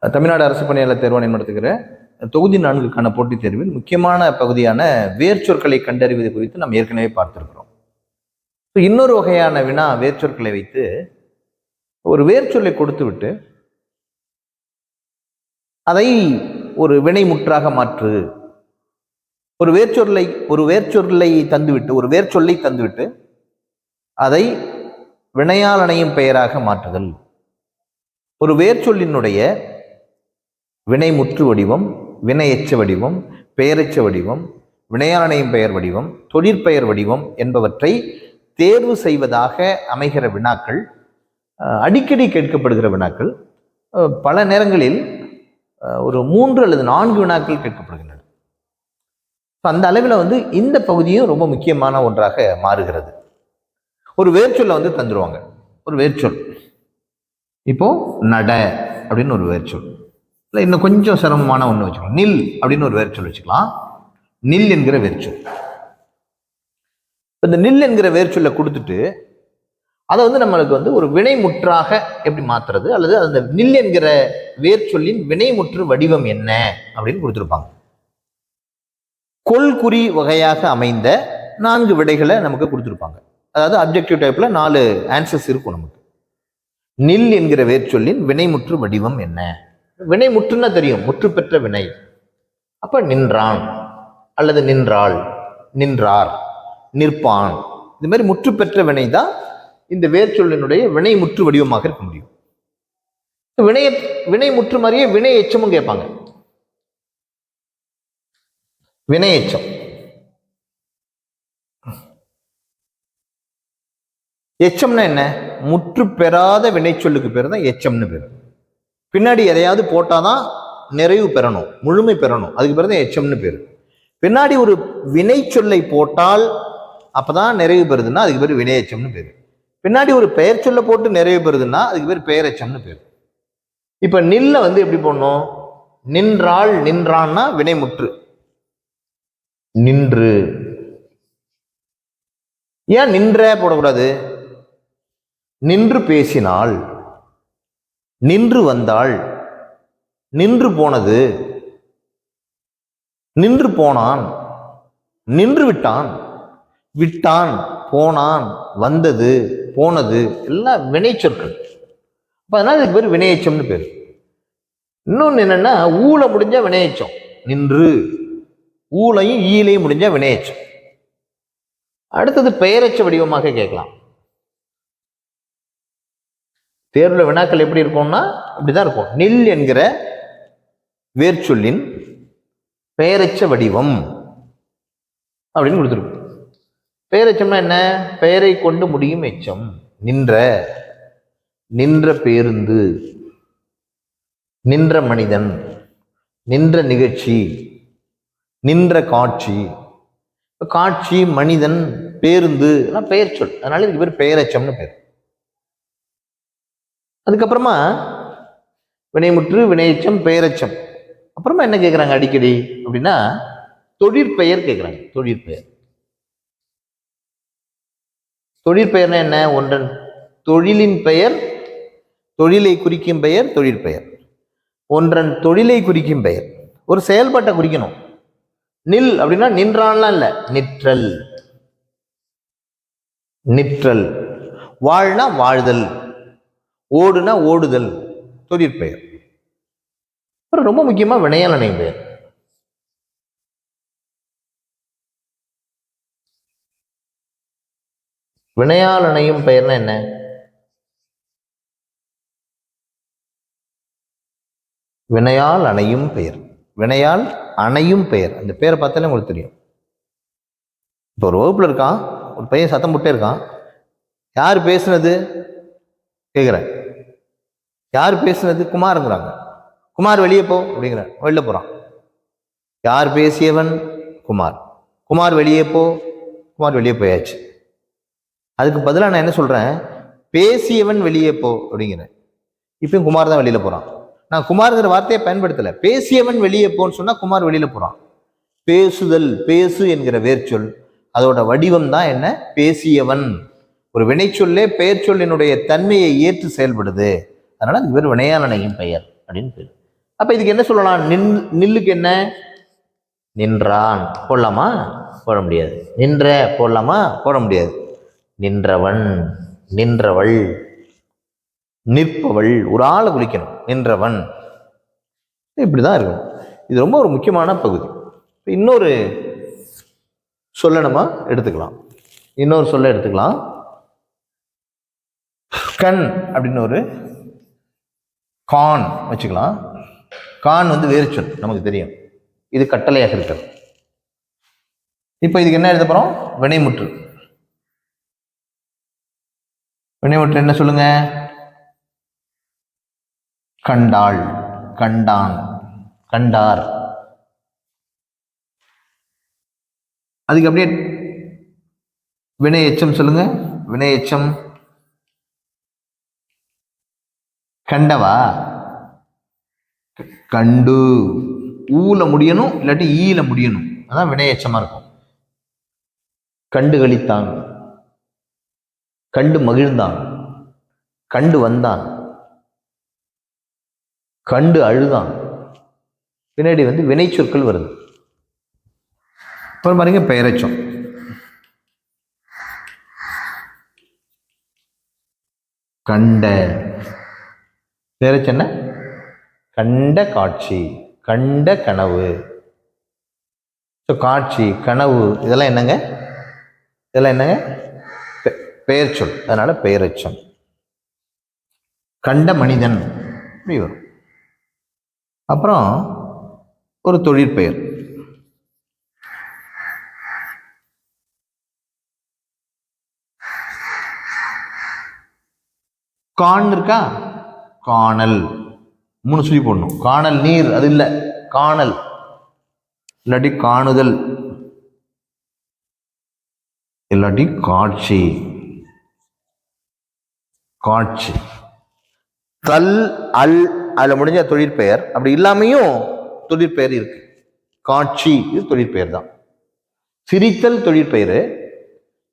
தமிழ்நாடு அரசு பணியாளர் தேர்வாணையம் நடத்துகிற தொகுதி நான்குக்கான போட்டித் தேர்வில் முக்கியமான பகுதியான வேர்ச்சொற்களை கண்டறிவது குறித்து நாம் ஏற்கனவே பார்த்திருக்கிறோம். இன்னொரு வகையான வினா வேர்ச்சொற்களை வைத்து ஒரு வேர்ச்சொல்லை கொடுத்து விட்டு அதை ஒரு வினைமுற்றாக மாற்று. ஒரு வேர்ச்சொல்லை ஒரு வேர்ச்சொல்லை தந்துவிட்டு ஒரு வேர்ச்சொல்லை தந்துவிட்டு அதை வினையாளனையும் பெயராக மாற்றுதல். ஒரு வேர்ச்சொல்லினுடைய வினைமுற்று வடிவம் வினையெச்ச வடிவம் பெயரெச்ச வடிவம் வினையாளனையும் பெயர் வடிவம் தொழிற்பெயர் வடிவம் என்பவற்றை தேர்வு செய்வதாக அமைகிற வினாக்கள் அடிக்கடி கேட்கப்படுகிற வினாக்கள் பல நேரங்களில் ஒரு மூன்று அல்லது நான்கு வினாக்கள் கேட்கப்படுகின்றன. அந்த அளவில் வந்து இந்த பகுதியும் ரொம்ப முக்கியமான ஒன்றாக மாறுகிறது. ஒரு வேர்ச்சொல்லை வந்து தந்துருவாங்க. ஒரு வேர்ச்சொல். இப்போ நட அப்படின்னு ஒரு வேர்ச்சொல். இல்லை இன்னும் கொஞ்சம் சிரமமான ஒன்று வச்சுக்கலாம் நில் அப்படின்னு ஒரு வேர்ச்சொல் வச்சுக்கலாம். நில் என்கிற வேர்ச்சொல். இந்த நில் என்கிற வேர்ச்சொல்லை கொடுத்துட்டு அதை வந்து நம்மளுக்கு வந்து ஒரு வினைமுற்றாக எப்படி மாத்துறது? அல்லது அந்த நில் என்கிற வேர்ச்சொல்லின் வினைமுற்று வடிவம் என்ன? அப்படின்னு கொடுத்துருப்பாங்க. கொள்குறி வகையாக அமைந்த நான்கு விடைகளை நமக்கு கொடுத்துருப்பாங்க. அதாவது அப்ஜெக்டிவ் டைப்பில் நாலு ஆன்சர்ஸ் இருக்கும் நமக்கு. நில் என்கிற வேர்ச்சொல்லின் வினைமுற்று வடிவம் என்ன? வினை வினைமுற்றுன்னா தெரியும். முற்று பெற்ற வினை. அப்ப நின்றான். அல்லது நின்றாள். நின்றார். நிற்பான். இது மாதிரி முற்று பெற்ற வினை தான் இந்த வேர்ச்சொல்லினுடைய வினைமுற்று வடிவமாக இருக்க முடியும். வினைய வினை முற்று மாதிரியே வினை எச்சமும் கேட்பாங்க. வினை எச்சம். எச்சம்னா என்ன? முற்று பெறாத வினைச்சொல்லுக்கு பேர் தான் எச்சம்னு பேர். பின்னாடி எதையாவது போட்டாதான் நிறைவு பெறணும் முழுமை பெறணும். அதுக்கு பேர் தான் எச்சம்னு பேர். பின்னாடி ஒரு வினைச்சொல்லை போட்டால் அப்போ தான் நிறைவு பெறுதுன்னா அதுக்கு பேர் வினையச்சம்னு பேர். பின்னாடி ஒரு பெயர் சொல்ல போட்டு நிறைவு பெறுதுன்னா அதுக்கு பேர் பெயரச்சம்னு பேர். இப்போ நில்ல வந்து எப்படி போடணும்? நின்றாள் நின்றான்னா வினைமுற்று நின்று. ஏன் நின்ற போடக்கூடாது? நின்று பேசினாள் நின்று வந்தாள். நின்று போனது. நின்று போனான். நின்று விட்டான். விட்டான் போனான் வந்தது போனது. எல்லாம் வினைச்சொற்கள். அப்போ அதனால் இதுக்கு பேர் வினையச்சம்னு பேர். இன்னொன்று என்னென்னா ஊழ முடிஞ்ச வினையச்சம். நின்று. ஊழையும் ஈலையும் முடிஞ்சால் வினையச்சம். அடுத்தது பெயரச்ச வடிவமாக கேட்கலாம். தேர்வுல வினாக்கள் எப்படி இருக்கும்னா அப்படிதான் இருக்கும். நில் என்கிற வேர்ச்சொல்லின் பெயரச்ச வடிவம் அப்படின்னு கொடுத்துருக்கு பெயரச்சம்னா என்ன? பெயரை கொண்டு முடியும் எச்சம். நின்ற நின்ற பேருந்து நின்ற மனிதன் நின்ற நிகழ்ச்சி நின்ற காட்சி. காட்சி மனிதன் பேருந்து எல்லாம் பெயர் சொல் அதனால இதுக்கு பேர் பெயரச்சம்னு பேர். அதுக்கப்புறமா வினைமுற்று வினையச்சம் பெயரச்சம். அப்புறமா என்ன கேட்குறாங்க அடிக்கடி? அப்படின்னா தொழிற்பெயர் கேட்குறாங்க தொழிற்பெயர். தொழிற்பெயர்னா என்ன? ஒன்றன் தொழிலின் பெயர் தொழிலை குறிக்கும் பெயர் தொழிற்பெயர். ஒன்றன் தொழிலை குறிக்கும் பெயர். ஒரு செயல்பாட்டை குறிக்கணும். நில் அப்படின்னா நின்றான்லாம் இல்லை. நிற்றல். நிற்றல். வாழ்னா வாழ்தல். ஓடுனா ஓடுதல். தொழிற்பெயர் அப்புறம் ரொம்ப முக்கியமா வினையாளனை பெயர். வினையால் அணையும் பெயர்னா என்ன? வினையால் அணையும் பெயர். வினையால் அணையும் பெயர். அந்த பேரை பார்த்தாலே உங்களுக்கு தெரியும். இப்போ ஒரு வகுப்பில் இருக்கான். ஒரு பையன் சத்தம் போட்டே இருக்கான். யார் பேசுனது? கேட்குறேன் யார் பேசுனது? குமாருங்கிறாங்க. குமார் வெளியே போ அப்படிங்கிறான் வெளில போகிறான் யார் பேசியவன்? குமார். குமார் வெளியே போ குமார் வெளியே போயாச்சு. அதுக்கு பதிலாக நான் என்ன சொல்கிறேன் பேசியவன் வெளியே போ அப்படிங்கிறேன் இப்பயும் குமார் தான் வெளியில் போகிறான் நான் குமார்ங்கிற வார்த்தையை பயன்படுத்தலை. பேசியவன் வெளியே போன்னு சொன்னால் குமார் வெளியில் போகிறான் பேசுதல் பேசு என்கிற வேர்ச்சொல். அதோட வடிவம் தான் என்ன? பேசியவன். ஒரு வினைச்சொல்லே பெயர் சொல்லினுடைய தன்மையை ஏற்று செயல்படுது. அதனால் அதுக்கு பேர் வினையாளனையும் பெயர் அப்படின்னு பேர். அப்போ இதுக்கு என்ன சொல்லலாம்? நின் நில்லுக்கு என்ன? நின்றான். போடலாமா? போட முடியாது. நின்ற போடலாமா? போட முடியாது. நின்றவன் நின்றவள் நிற்பவள். ஒரு ஆளை குறிக்கணும். நின்றவன். இப்படிதான் இருக்கும் இது ரொம்ப ஒரு முக்கியமான பகுதி. இன்னொரு சொல்ல நம்ம எடுத்துக்கலாம். இன்னொரு சொல்ல எடுத்துக்கலாம். கண் அப்படின்னு ஒரு கான் வச்சுக்கலாம். கான் வந்து வேறு சொல் நமக்கு தெரியும். இது கட்டளையாக இருக்கிறது. இப்போ இதுக்கு என்ன எழுத போகிறோம் வினைமுற்று வினைமுற்று என்ன சொல்லுங்க? கண்டாள் கண்டான் கண்டார். அதுக்கு அப்படியே வினை எச்சம் சொல்லுங்க. வினை எச்சம். கண்டவா? கண்டு. ஊல முடியணும் இல்லாட்டி ஈல முடியணும். அதான் வினையச்சமாக இருக்கும். கண்டு கழித்தான். கண்டு மகிழ்ந்தான். கண்டு வந்தான். கண்டு அழுதான். பின்னாடி வந்து வினை சொற்கள் வருது. அப்புறம் பாருங்க பெயரச்சம் கண்ட. வேறச்சு என்ன? கண்ட காட்சி கண்ட கனவு. ஸோ காட்சி கனவு இதெல்லாம் என்னங்க? இதெல்லாம் என்னங்க? பெ- பெயர் சொல். அதனால் பெயரச்சம் கண்ட மனிதன். இப்படி வரும். அப்புறம் ஒரு தொழிற்பெயர் கான் இருக்கா? காணல். மூணு சுழி போடணும். காணல் நீர் அது இல்லை. காணல். இல்லாட்டி காணுதல். இல்லாட்டி காட்சி. காட்சி. கல் அல் அதில் முடிஞ்ச தொழிற்பெயர். அப்படி இல்லாமையும் தொழிற்பெயர் இருக்கு. காட்சி இது தொழிற்பெயர் தான். சிரித்தல் தொழிற்பெயர்.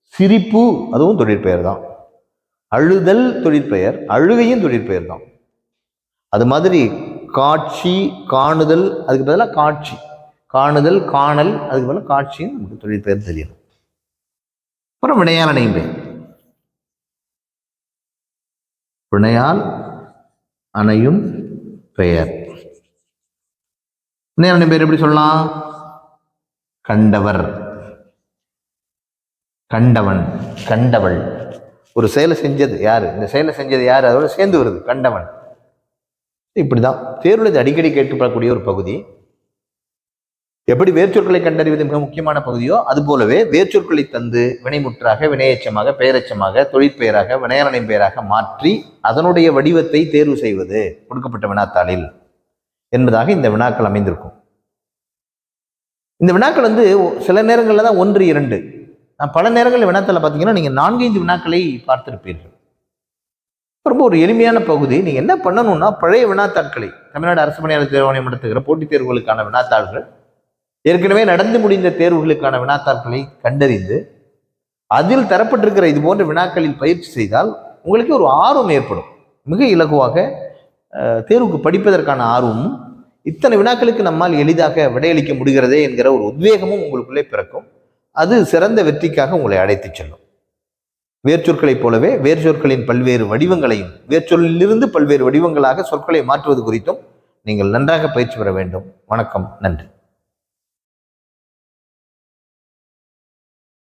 சிரிப்பு அதுவும் தொழிற்பெயர் தான். அழுதல் தொழிற்பெயர். அழுகையும் தொழிற்பெயர் தான். அது மாதிரி காட்சி காணுதல் அதுக்கு பதிலாக காட்சி. காணுதல் காணல் அதுக்கு பதிலாக காட்சின்னு நமக்கு தொழிற்பெயர் தெரியணும் அப்புறம் வினையால் அணையும் பெயர் வினையால் அணையும் பெயர். வினையால் அணையும் பெயர் எப்படி சொல்லலாம்? கண்டவர். கண்டவன் கண்டவள். ஒரு செயலை செஞ்சது யாரு? இந்த செயலை செஞ்சது யார்? அதோட சேர்ந்து வருது கண்டவன். இப்படிதான். தேர்வில் பேருளது அடிக்கடி கேட்கப்படக்கூடிய ஒரு பகுதி. எப்படி வேர்ச்சொற்களை கண்டறிவது மிக முக்கியமான பகுதியோ அது போலவே வேர்ச்சொற்களை தந்து வினைமுற்றாக வினையச்சமாக பெயரச்சமாக தொழிற்பெயராக வினையாளனை பெயராக மாற்றி அதனுடைய வடிவத்தை தேர்வு செய்வது கொடுக்கப்பட்ட வினாத்தாளில் என்பதாக இந்த வினாக்கள் அமைந்திருக்கும். இந்த வினாக்கள் வந்து சில நேரங்களில் தான் ஒன்று இரண்டு. நான் பல நேரங்களில் வினாத்தாள பார்த்தீங்கன்னா நீங்கள் நான்கைந்து வினாக்களை பார்த்திருப்பீர்கள். ரொம்ப ஒரு எளிமையான பகுதி. நீங்கள் என்ன பண்ணணும்னா பழைய வினாத்தாட்களை தமிழ்நாடு அரசு பணியாளர் தேர்வாணையம் நடத்துகிற போட்டித் தேர்வுகளுக்கான வினாத்தாள்கள் ஏற்கனவே நடந்து முடிந்த தேர்வுகளுக்கான வினாத்தாள்களை கண்டறிந்து அதில் தரப்பட்டிருக்கிற இது போன்ற வினாக்களில் பயிற்சி செய்தால் உங்களுக்கு ஒரு ஆர்வம் ஏற்படும். மிக இலகுவாக தேர்வுக்கு படிப்பதற்கான ஆர்வமும் இத்தனை வினாக்களுக்கு நம்மால் எளிதாக விடையளிக்க முடிகிறதே என்கிற ஒரு உத்வேகமும் உங்களுக்குள்ளே பிறக்கும். அது சிறந்த வெற்றிக்காக உங்களை அழைத்துச் செல்லும். வேர்ச்சொற்களைப் போலவே வேர்ச்சொற்களின் பல்வேறு வடிவங்களையும் வேர்ச்சொல்லிலிருந்து பல்வேறு வடிவங்களாக சொற்களை மாற்றுவது குறித்தும் நீங்கள் நன்றாக பயிற்சி பெற வேண்டும். வணக்கம் நன்றி.